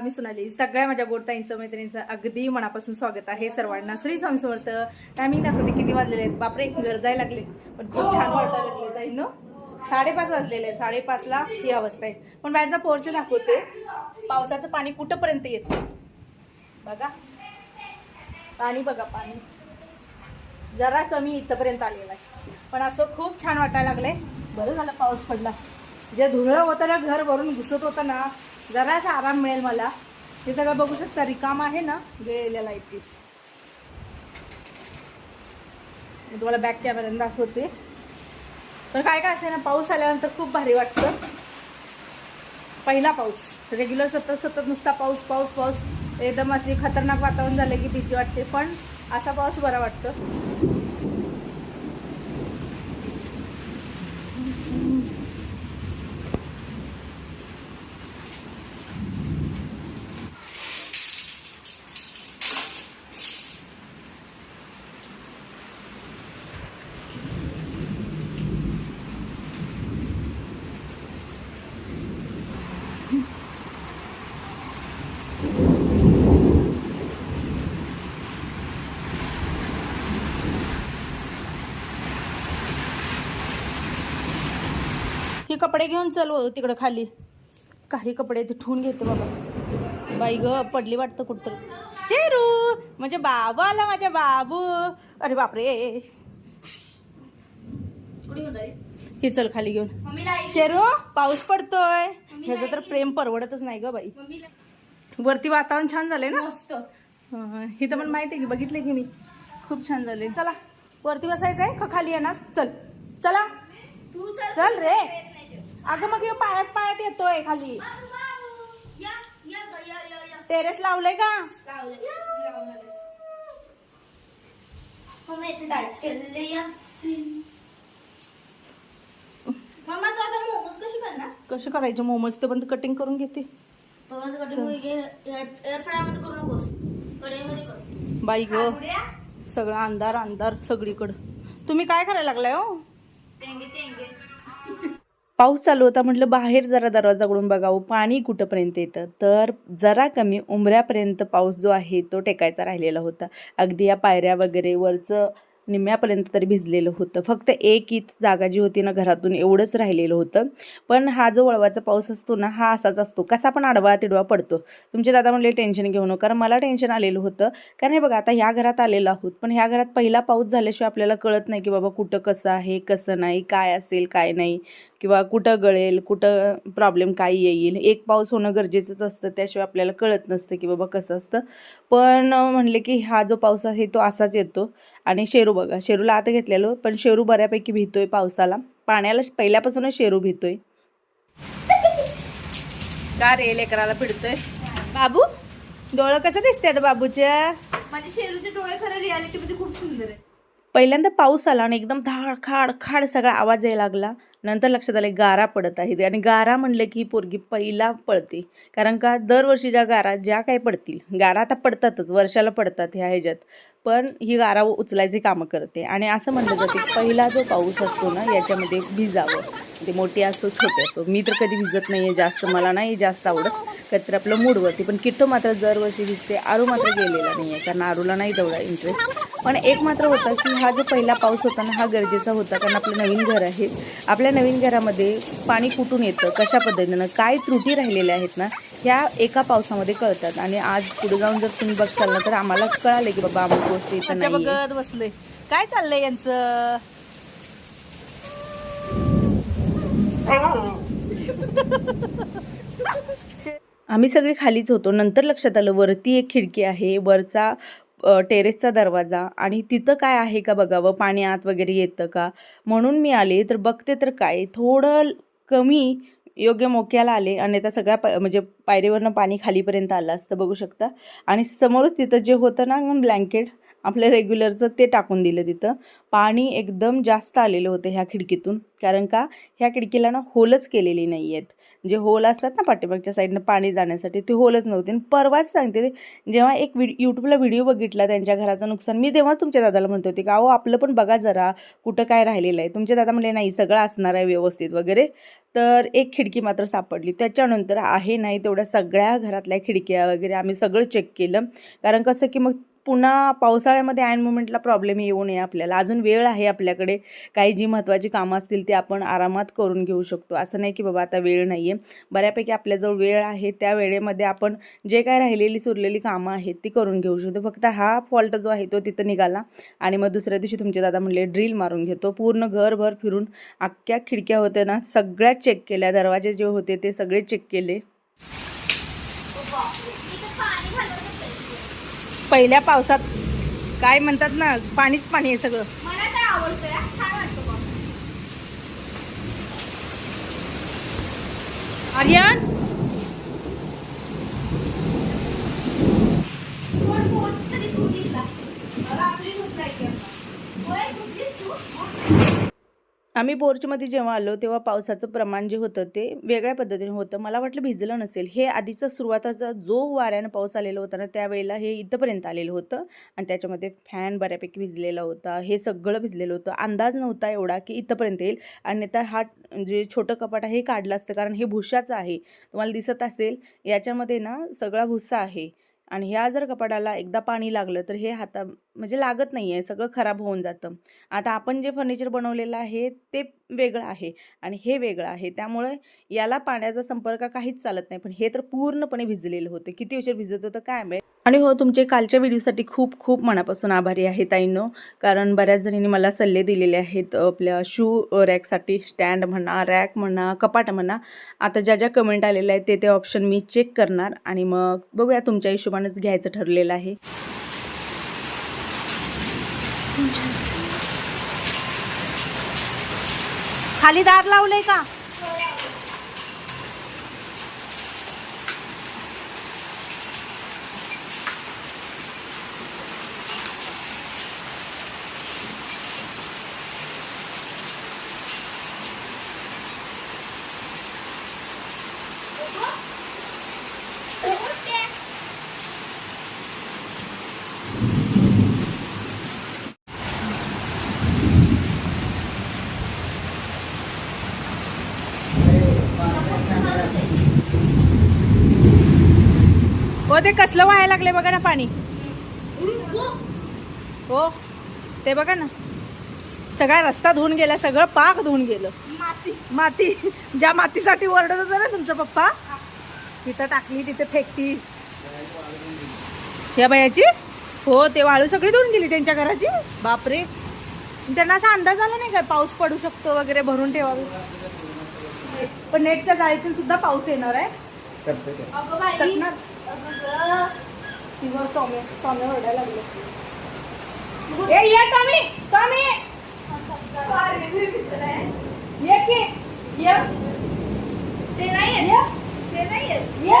नमस्कार मी सोनाली. सगळ्या माझ्या गोडताईंचं मैत्रिणींचं अगदी मनापासून स्वागत आहे. सर्वांना श्री स्वामी समर्थ. टायमिंग दाखवते किती वाजलेले आहेत? बापरे गरजायला लागले. पण खूप छान वाटायला लागले ताईंनो साडेपाच वाजलेले आहे साडेपाचला ही अवस्था आहे. पण बाहेरचा पोर्च दाखवते. पावसाचं पाणी कुठंपर्यंत येतं? बघा. पाणी बघा पाणी. जरा कमी इथंपर्यंत आलेला आहे. पण असं खूप छान वाटायला लागलंय. बरं झालं पाऊस पडला. जे धुळं होतं ना घर भरून घुसत होतं ना जरासा आराम मिळेल मला. हे सगळं बघू शकता रिकाम आहे ना? गेलेला इथे मी तुम्हाला बॅक कॅमेऱ्याने दाखवते. तर काय काय असेल ना पाऊस आल्यानंतर खूप भारी वाटतं. पहिला पाऊस रेग्युलर सतत सतत नुसता पाऊस पाऊस पाऊस. एकदम असे खतरनाक वातावरण झालं की भीती वाटते पण असा पाऊस बरा वाटतं. हे कपडे घेऊन चल तिकडं खाली. काही कपडे ते ठेवून घेते बाबा. बाई ग पडली वाटतं कुठतर. शेरू म्हणजे बाबू आला माझ्या बाबू. अरे बापरे. हे चल खाली घेऊन. शेरू पाऊस पडतोय. ह्याचं तर प्रेम परवडतच नाही ग बाई. वरती वातावरण छान झालंय ना? हं, हे तर पण माहिती आहे की बघितले की मी. खूप छान झाले चला वरती बसायचंय का खाली येणार? चल. चला. तू चल. चल रे. अगं मग हे पायात पायात येतोय खाली. टेरेस लावलंय का? कसं करायचं मोमोज? ते पण कटिंग करून घेते. बाई ग. सगळं अंधार अंधार सगळीकडं. तुम्ही काय करायला लागलाय हो? पाऊस चालू होता म्हटलं बाहेर जरा दरवाजा उघडून बघावं पाणी कुठंपर्यंत येतं? तर जरा कमी उमऱ्यापर्यंत पाऊस जो आहे तो टेकायचा राहिलेला होता. अगदी या पायऱ्या वगैरे वरचं निम्म्यापर्यंत तरी भिजलेलं होतं. फक्त एक हीच जागा जी होती ना घरातून एवढंच राहिलेलं होतं. पण हा जो वळवाचा पाऊस असतो ना हा असाच असतो. कसा पण आडवा तिडवा पडतो. तुमचे दादा म्हणले टेन्शन घेऊ नका. कारण मला टेन्शन आलेलं होतं. कारण हे बघा आता ह्या घरात आलेलो आहोत. पण ह्या घरात पहिला पाऊस झाल्याशिवाय आपल्याला कळत नाही की बाबा कुठं कसं आहे कसं नाही काय असेल काय नाही. किंवा कुठं गळेल कुठं प्रॉब्लेम काय येईल. एक पाऊस होणं गरजेचंच असतं. त्याशिवाय आपल्याला कळत नसतं की बाबा कसं असतं. पण म्हणले की हा जो पाऊस आहे तो असाच येतो. आणि शेरू बघा शेरूला आता घेतलेलो पण शेरू बऱ्यापैकी भितोय पावसाला. पाण्याला पहिल्यापासूनच शेरू भितोय. का रे लेकराला पिडतोय? बाबू डोळं कसं दिसते बाबूच्या? माझे शेरूचे डोळे खरं रियालिटी मध्ये खूप सुंदर आहे पहिल्यांदा पाऊस आला आणि एकदम धाड खाड खाड सगळा आवाज यायला लागला. नंतर लक्षात आलं गारा पडत आहे आणि गारा म्हणलं की पोरगी पहिला पडते. कारण का दरवर्षी ज्या गारा ज्या काही पडतील गारा आता पडतातच वर्षाला पडतात ह्या ह्याच्यात. पण ही गारा उचलायची कामं करते. आणि असं म्हणलं जाते पहिला जो पाऊस असतो ना याच्यामध्ये भिजावं. ते मोठी असो छोटे असो. मी तर कधी भिजत नाही आहे जास्त. मला नाही जास्त आवडत. कधी आपलं मूडवरती. पण किट्टो मात्र दरवर्षी भिजते. आरू मात्र गेलेला नाही आहे कारण आरूला नाही तेवढा इंटरेस्ट पण एक मात्र होता की हा जो पहिला पाऊस होता ना हा गरजेचा होता. कारण आपलं नवीन घर आहे. आपल्या नवीन घरामध्ये पाणी कुठून येतं? कशा पद्धतीनं? काय त्रुटी राहिलेल्या आहेत ना? ह्या एका पावसामध्ये कळतात. आणि आज पुढे जाऊन जर तुम्ही बघताल ना तर आम्हाला कळाले की बाबा अमुक गोष्टी इथं नाही बघत बसले काय चाललंय यांचं? आम्ही सगळे खालीच होतो. नंतर लक्षात आलं वरती एक खिडकी आहे वरचा टेरेसचा दरवाजा. आणि तिथं काय आहे का बघावं? पाणी आत वगैरे येतं का? म्हणून मी आले. तर बघते तर काय? थोडं कमी योग्य मोक्याला आले आणि त्या सगळ्या प म्हणजे पायरीवरनं पाणी खालीपर्यंत आलं असतं बघू शकता. आणि समोरच तिथं जे होतं ना ब्लँकेट आपलं रेग्युलरचं ते टाकून दिलं तिथं. पाणी एकदम जास्त आलेलं होतं ह्या खिडकीतून. कारण का ह्या खिडकीला ना होलच केलेली नाही आहेत जे होल असतात ना पाठीमागच्या साईडनं पाणी जाण्यासाठी ते होलच नव्हते. आणि परवाच सांगते जेव्हा एक व्हिड यूट्यूबला व्हिडिओ बघितला त्यांच्या घराचं नुकसान मी तेव्हाच तुमच्या दादाला म्हणत होते का अहो आपलं पण बघा जरा कुठं काय राहिलेलं आहे. तुमचे दादा म्हणले नाही सगळं असणार आहे व्यवस्थित वगैरे. तर एक खिडकी मात्र सापडली. त्याच्यानंतर आहे नाही तेवढ्या सगळ्या घरातल्या खिडक्या वगैरे आम्ही सगळं चेक केलं. कारण कसं की मग पुन्हा पावसाळ्यामध्ये अँड मुमेंटला प्रॉब्लेम येऊ नये आपल्याला. अजून वेळ आहे आपल्याकडे. काही जी महत्त्वाची कामं असतील ती आपण आरामात करून घेऊ शकतो. असं नाही की बाबा आता वेळ नाही आहे बऱ्यापैकी आपल्याजवळ वेळ आहे. त्या वेळेमध्ये आपण जे काय राहिलेली सुरलेली कामं आहेत ती करून घेऊ शकतो. फक्त हा फॉल्ट जो आहे तो तिथं निघाला. आणि मग दुसऱ्या दिवशी तुमचे दादा म्हणले ड्रिल मारून घेतो. पूर्ण घरभर फिरून अख्ख्या खिडक्या होत्या ना सगळ्या चेक केल्या. दरवाजे जे होते ते सगळे चेक केले. पहिल्या पावसात काय म्हणतात ना पाणीच पाणी आहे सगळं. आर्यन? तरी आम्ही पोर्चमध्ये जेव्हा आलो तेव्हा पावसाचं प्रमाण जे होतं ते वेगळ्या पद्धतीने होतं. मला वाटलं भिजलं नसेल. हे आधीचा सुरुवाताचा जो वाऱ्यानं पाऊस आलेला होता ना त्यावेळेला हे इथंपर्यंत आलेलं होतं. आणि त्याच्यामध्ये फॅन बऱ्यापैकी भिजलेला होता. हे सगळं भिजलेलं होतं. अंदाज नव्हता एवढा की इथंपर्यंत येईल. आणि तर हा जे छोटं कपाट आहे हे काढलं असतं. कारण हे भुशाचं आहे. तुम्हाला दिसत असेल याच्यामध्ये ना सगळा भुस्सा आहे. आणि ह्या जर कपाडाला एकदा पाणी लागलं तर हे हाता म्हणजे लागत नाही आहे सगळं खराब होऊन जातं. आता आपण जे फर्निचर बनवलेलं आहे ते वेगळं आहे आणि हे वेगळं आहे. त्यामुळे याला पाण्याचा संपर्क काहीच चालत नाही. पण हे तर पूर्णपणे भिजलेलं होतं. किती उशीर भिजत होतं काय मिळेल आणि हो तुमचे कालच्या व्हिडिओसाठी खूप खूप मनापासून आभारी आहे ताईंनो. कारण बऱ्याच जणींनी मला सल्ले दिलेले आहेत आपल्या शू रॅकसाठी स्टँड म्हणा रॅक म्हणा कपाट म्हणा. आता ज्या ज्या कमेंट आलेल्या आहेत ते ते ऑप्शन मी चेक करणार आणि मग बघूया तुमच्या हिशोबानेच घ्यायचं ठरलेलं आहे. खाली दार लावलंय का? ते कसलं व्हायला लागले बघा ना पाणी? हो ते बघा ना. सगळा रस्ता धुवून गेला सगळं पाक धुवून गेलं. माती. माती. ज्या मातीसाठी ओरडत होता ना तुमचा पप्पा तिथं टाकली तिथे फेकती. ह्या बायाची? हो ते वाळू सगळी धुवून गेली त्यांच्या घराची? बापरे. त्यांना असा अंदाज आला नाही काय पाऊस पडू शकतो वगैरे भरून ठेवावे? पण नेटच्या जाळीतून सुद्धा पाऊस येणार आहे. तिवर टॉमे टॉमे ओरडायला लागले ए ये टॉमी टॉमी. ये की ये ते नाही. ये ते नाही. ये.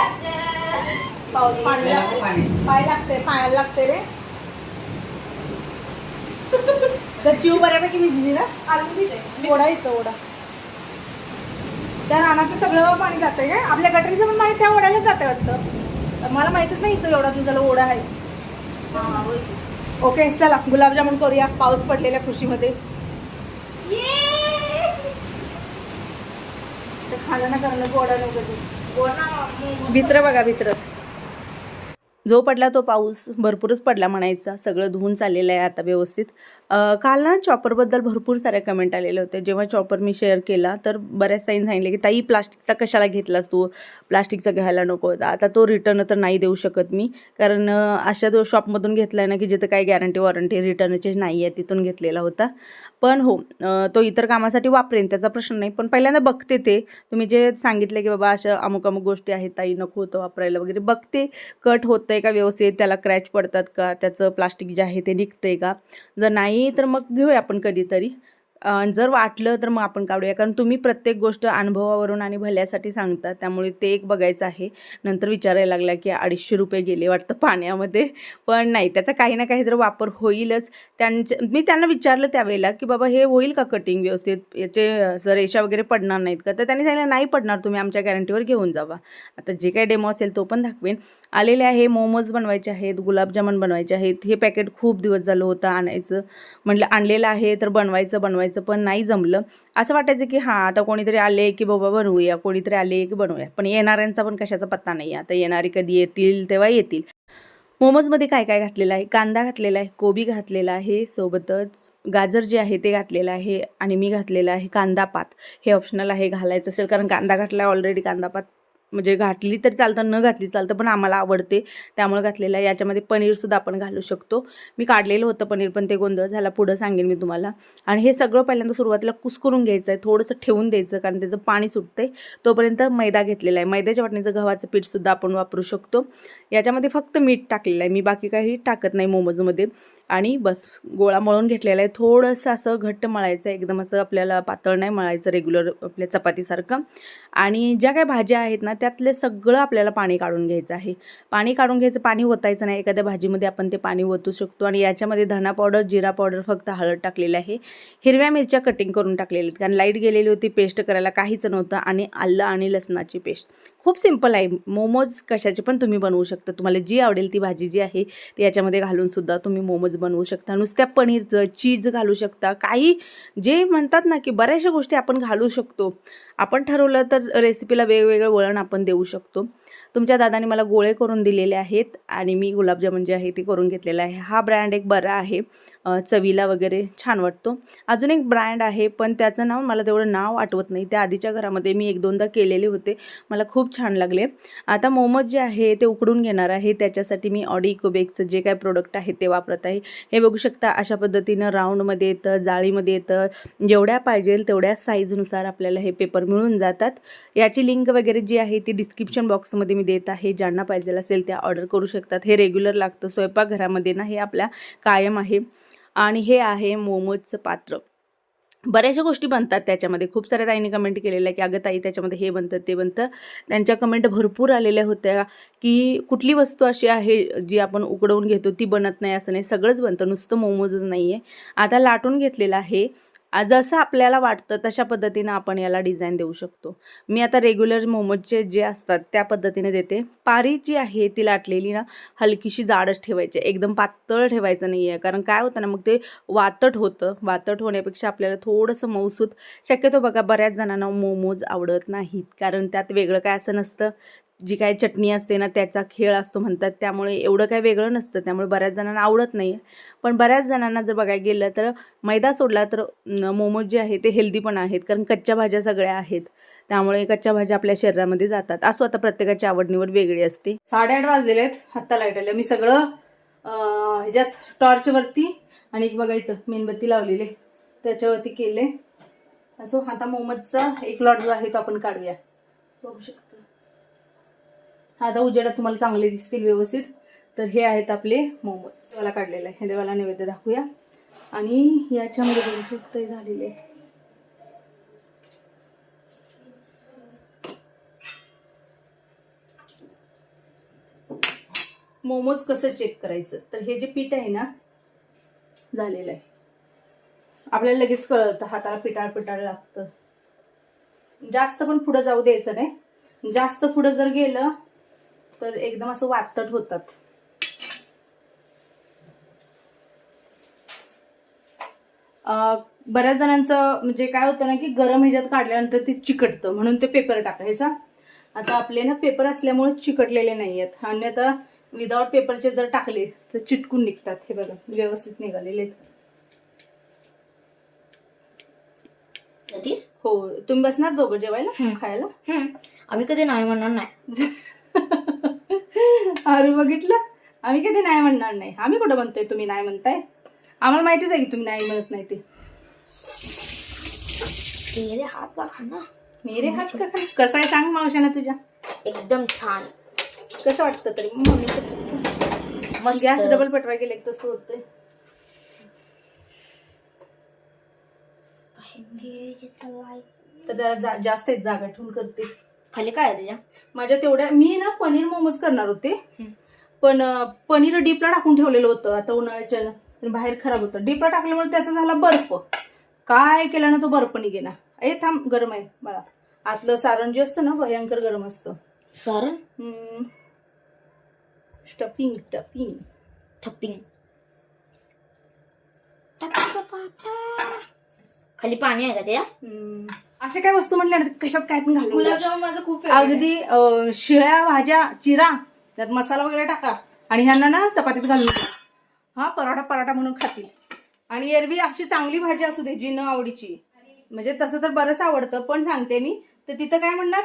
पाऊस पाणी लागते पाय लागते पायाला लागते रे तर चिव बऱ्यापैकी भिजली ना अजून. ओढा येतो ओढा त्या रानाचं सगळं पाणी काय आपल्या गटरीचं पण पाणी त्या ओढ्यालाच जाते वाटतं मला माहितच नाही इथं एवढा तुझा ओढा आहे. हा. ओके चला गुलाबजामुन करूया. पाऊस पडलेल्या खुशीमध्ये. खाणं ना करणं गोडा नको. भित्र बघा भित्र. जो पडला तो पाऊस. भरपूरच पडला म्हणायचा. सगळं धुवून चाललेलं आहे आता व्यवस्थित. काल ना चॉपरबद्दल भरपूर साऱ्या कमेंट आलेल्या होत्या जेव्हा चॉपर मी शेअर केला तर बऱ्याच साईन सांगितले की ताई प्लास्टिकचा कशाला घेतलास तू? प्लास्टिकचा घ्यायला नको. होता आता तो रिटर्न तर नाही देऊ शकत मी. कारण अशा जो शॉपमधून घेतला आहे ना की जिथं काही गॅरंटी वॉरंटी रिटर्नचे नाही आहे तिथून घेतलेला होता. पण हो तो इतर कामासाठी वापरेन त्याचा प्रश्न नाही. पण पहिल्यांदा बघते ते. तुम्ही जे सांगितले की बाबा अशा अमुक अमुक गोष्टी आहेत ताई नको होतं वापरायला वगैरे बघते. कट होतंय का व्यवस्थित? त्याला क्रॅच पडतात का? त्याचं प्लास्टिक जे आहे ते निघतंय का? जर नाही नाही तर मग घेऊया आपण कधीतरी. जर वाटलं तर मग आपण काढूया. कारण तुम्ही प्रत्येक गोष्ट अनुभवावरून आणि भल्यासाठी सांगता. त्यामुळे ते एक बघायचं आहे. नंतर विचारायला लागला की अडीचशे रुपये गेले वाटतं पाण्यामध्ये. पण नाही त्याचा काही ना काही तर वापर होईलच. त्यांच्या मी त्यांना विचारलं त्यावेळेला की बाबा हे होईल का कटिंग व्यवस्थित? याचे रेषा वगैरे पडणार नाहीत का? तर त्यांनी सांगितलं नाही पडणार. तुम्ही आमच्या गॅरंटीवर घेऊन जावा. आता जे काही डेमो असेल तो पण दाखवेन. आलेले आहे मोमोज बनवायचे आहेत गुलाबजामुन बनवायचे आहेत. हे पॅकेट खूप दिवस झालं होतं आणायचं. म्हटलं आणलेलं आहे तर बनवायचं बनवायचं. पण नाही जमलं. असं वाटायचं की हां आता कोणीतरी आले की बाबा बनवूया कोणीतरी आले की बनवूया. पण येणाऱ्यांचा पण कशाचा पत्ता नाही आता येणारे कधी येतील तेव्हा येतील. मोमोजमध्ये काय काय घातलेलं आहे? कांदा घातलेला आहे कोबी घातलेला आहे सोबतच गाजर जे आहे ते घातलेलं आहे आणि मी घातलेलं आहे कांदा पात. हे ऑप्शनल आहे घालायचं असेल कारण कांदा घातला ऑलरेडी कांदा पात म्हणजे घातली तरी चालतं न घातली चालतं पण आम्हाला आवडते. त्यामुळे घातलेलं आहे. याच्यामध्ये पनीरसुद्धा आपण घालू शकतो. मी काढलेलं होतं पनीर पण ते गोंधळ झाला. पुढं सांगेन मी तुम्हाला. आणि हे सगळं पहिल्यांदा सुरुवातीला कुस्करून घ्यायचं आहे थोडंसं ठेवून द्यायचं कारण त्याचं पाणी सुटतंय. तोपर्यंत मैदा घेतलेला आहे. मैद्याच्या वाटणीचं गव्हाचं पीठसुद्धा आपण वापरू शकतो. याच्यामध्ये फक्त मीठ टाकलेलं आहे. मी बाकी काही टाकत नाही मोमोजमध्ये. आणि बस गोळा मळून घेतलेला आहे. थोडंसं असं घट्ट मळायचं आहे. एकदम असं आपल्याला पातळ नाही मळायचं रेग्युलर आपल्या चपातीसारखं. आणि ज्या काही भाज्या आहेत ना त्यातले सगळं आपल्याला पाणी काढून घ्यायचं आहे. पाणी काढून घ्यायचं पाणी ओतायचं नाही. एखाद्या भाजीमध्ये आपण ते पाणी ओतू शकतो. आणि याच्यामध्ये धना पावडर जिरा पावडर फक्त हळद टाकलेलं आहे. हिरव्या मिरच्या कटिंग करून टाकलेल्या आहेत. कारण लाइट गेलेली होती पेस्ट करायला काहीच नव्हतं. आणि आलं आणि लसणाची पेस्ट खूप सिंपल आहे. मोमोज कशाचे पण तुम्ही बनवू शकता. तुम्हाला जी आवडेल ती भाजी जी आहे ती याच्यामध्ये घालूनसुद्धा तुम्ही मोमोज बनवू शकता नुसत्या पनीरचं चीज घालू शकता काही जे म्हणतात ना की बऱ्याचशा गोष्टी आपण घालू शकतो. आपण ठरवलं तर रेसिपीला वेगवेगळं वळण आपण देऊ शकतो. तुमच्या दादाने मला गोळे करून दिलेले आहेत आणि मी गुलाबजामुन जे आहे ते करून घेतलेलं आहे. हा ब्रँड एक बरा आहे. चवीला वगैरे छान वाटतो. अजून एक ब्रँड आहे पण त्याचं नाव मला तेवढं नाव आठवत नाही. त्या आधीच्या घरामध्ये मी एक दोनदा केलेले होते. मला खूप छान लागले. आता मोमोज जे आहे ते उकडून घेणार आहे. त्याच्यासाठी मी ऑडी इकोबेकचं जे काय प्रोडक्ट आहे ते वापरत आहे. हे बघू शकता अशा पद्धतीनं राऊंडमध्ये येतं जाळीमध्ये येतं. जेवढ्या पाहिजे तेवढ्या साईजनुसार आपल्याला हे पेपर मिळून जातात. याची लिंक वगैरे जी आहे ती डिस्क्रिप्शन बॉक्समध्ये मी देत आहे. ज्यांना पाहिजे असेल त्या ऑर्डर करू शकतात. हे रेग्युलर लागतं. स्वयंपाकघरामध्ये ना हे आपल्या कायम आहे. आणि हे आहे मोमोजचं पात्र. बऱ्याचशा गोष्टी बनतात त्याच्यामध्ये. खूप साऱ्या ताईंनी कमेंट केलेलं आहे की अगं ताई त्याच्यामध्ये हे बनतं ते बनतं. त्यांच्या कमेंट भरपूर आलेल्या होत्या की कुठली वस्तू अशी आहे जी आपण उकडवून घेतो ती बनत नाही असं नाही. सगळंच बनतं. नुसतं मोमोजच नाही आहे आता लाटून घेतलेलं आहे. जसं आपल्याला वाटतं तशा पद्धतीनं आपण याला डिझाईन देऊ शकतो. मी आता रेग्युलर मोमोजचे जे असतात त्या पद्धतीने देते. पारी जी आहे ती लाटलेली ना हलकीशी जाडच ठेवायची. आहे. एकदम पातळ ठेवायचं नाही आहे कारण काय होतं ना मग ते वातट होतं. वातट होण्यापेक्षा आपल्याला थोडंसं मऊसूत. शक्यतो बघा बऱ्याच जणांना मोमोज आवडत नाहीत. कारण त्यात वेगळं काय असं नसतं जी काय चटणी असते ना त्याचा खेळ असतो म्हणतात. त्यामुळे एवढं काय वेगळं नसतं. त्यामुळे बऱ्याच जणांना आवडत नाही पण बऱ्याच जणांना जर बघायला गेलं तर मैदा सोडला तर मोमोज जे आहे ते हेल्दी पण आहेत. कारण कच्च्या भाज्या सगळ्या आहेत. त्यामुळे कच्च्या भाज्या आपल्या शरीरामध्ये जातात. असो आता प्रत्येकाची आवड निवड वेगळी असते. साडेआठ वाजलेले आहेत. हाता लाइट आल्या मी सगळं ह्याच्यात टॉर्चवरती आणि एक बघा इथं मेणबत्ती लावलेली. आहे. त्याच्यावरती केले. असो आता मोमोजचा एक लॉट जो आहे तो आपण काढूया. बघू शकतो. आता उजेडात तुम्हाला चांगले दिसतील व्यवस्थित. तर हे आहेत आपले मोमोज देवाला काढलेलं आहे. हे देवाला नैवेद्य दाखवूया. आणि याच्यामध्ये बघू शकतो झालेले आहे मोमोज कसं चेक करायचं? तर हे जे पीठ आहे ना झालेलं आहे. आपल्याला लगेच कळतं हाताला पिटाळ पिटाळ लागतं. जास्त पण पुढं जाऊ द्यायचं नाही. जास्त पुढं जर गेलं तर एकदम असं वातट होतात. बऱ्याच जणांचं म्हणजे काय होतं ना की गरम ह्याच्यात काढल्यानंतर ते चिकटतं म्हणून ते पेपर टाकायचा आता आपले ना पेपर असल्यामुळे चिकटलेले नाही आहेत आणि आता विदाऊट पेपरचे जर टाकले तर चिटकून निघतात. हे बघा व्यवस्थित निघालेले हो तुम्ही बसणार दोघं जेवायला. खायला. आम्ही कधी नाही म्हणणार नाही. अरे बघितलं? आम्ही कधी नाही म्हणणार नाही. आम्ही कुठं म्हणतोय तुम्ही नाही म्हणताय? आम्हाला माहितीच आहे की तुम्ही नाही म्हणत नाही ते. तेरे हात का खाना मेरे हात का काय? कसं आहे सांग मावशाना तुझ्या. एकदम छान. कसं वाटतं तरी? मम्मी मस्त. गॅस डबल पेटवाय गेले तसं होतंय. तर जरा जा जास्त आहेत जागा ठेवून करते. खाली काय आहे त्याच्या माझ्या तेवढ्या मी ना पनीर मोमोज करणार होते. पण पनीर डीपला टाकून ठेवलेलं होतं. आता उन्हाळ्याच्या बाहेर खराब होतं. डीपला टाकल्यामुळे त्याचा झाला बर्फ. काय केला ना तो बर्फ निघेना ए थांब गरम आहे मला. आतलं सारण जे असतं ना भयंकर गरम असतं. सारण? स्टफिंग स्टफिंग थप्पिंग खाली पाणी आहे का त्या अशा काय वस्तू म्हटल्या ना कशात काय पण द्या. गुलाबजामुन माझं खूप favorite आहे. अगदी अं, शिळ्या भाज्या चिरा त्यात मसाला वगैरे टाका. आणि ह्यांना ना चपातीत घालून द्या हा पराठा पराठा म्हणून खातील. आणि एरवी अशी चांगली भाजी असू दे जी न आवडीची. म्हणजे तसं तर बरंच आवडतं पण सांगते मी. तर तिथं काय म्हणणार?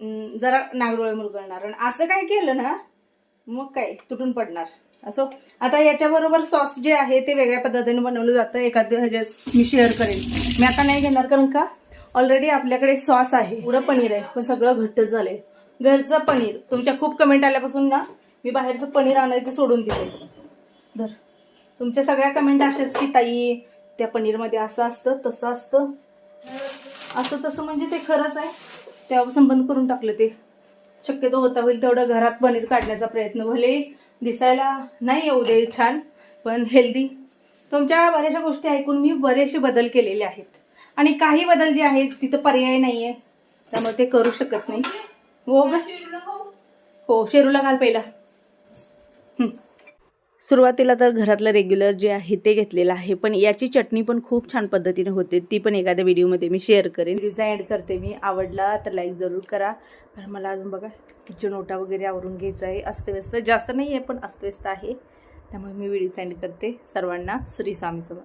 अं, जरा नागडोळे मुरगळणार आणि असं काय केलं ना मग काय तुटून पडणार. असो. आता याच्याबरोबर सॉस जे आहे ते वेगळ्या पद्धतीने बनवलं जातं. एखाद्या ह्याच्यात मी शेअर करेन. मी आता नाही घेणार कारण का? ऑलरेडी आपल्याकडे सॉस आहे. पुढं पनीर आहे पण सगळं घट्ट झालंय. घरचं पनीर. तुमच्या खूप कमेंट आल्यापासून ना मी बाहेरचं पनीर आणायचं सोडून दिले धर. तुमच्या सगळ्या कमेंट अशाच की ताई त्या पनीरमध्ये असं असतं तसं असतं. असं तसं म्हणजे ते खरंच आहे. तेव्हापासून बंद करून टाकलं ते. शक्यतो होता होईल तेवढं घरात पनीर काढण्याचा प्रयत्न. भले दिसायला नाही येऊ दे छान पण हेल्दी तुमच्या बऱ्याचशा गोष्टी ऐकून मी बरेचसे बदल केलेले आहेत. आणि काही बदल जे आहेत तिथं पर्याय नाही आहे त्यामुळे ते करू शकत नाही. हो ग? हो शेरूला घाल पहिला. सुरुवातीला तर घरातलं रेग्युलर जे आहे ते घेतलेलं आहे. पण याची चटणी पण खूप छान पद्धतीने होते. ती पण एखाद्या व्हिडिओमध्ये मी शेअर करेन. व्हिडिओचा एंड करते मी. आवडला तर लाईक जरूर करा. कारण मला अजून बघा किचन ओटा वगैरे आवरून घ्यायचा आहे. अस्तव्यस्त. जास्त नाही आहे पण अस्तव्यस्त आहे. त्यामुळे मी व्हिडिओ सेंड करते सर्वांना. श्री स्वामी समर्थ.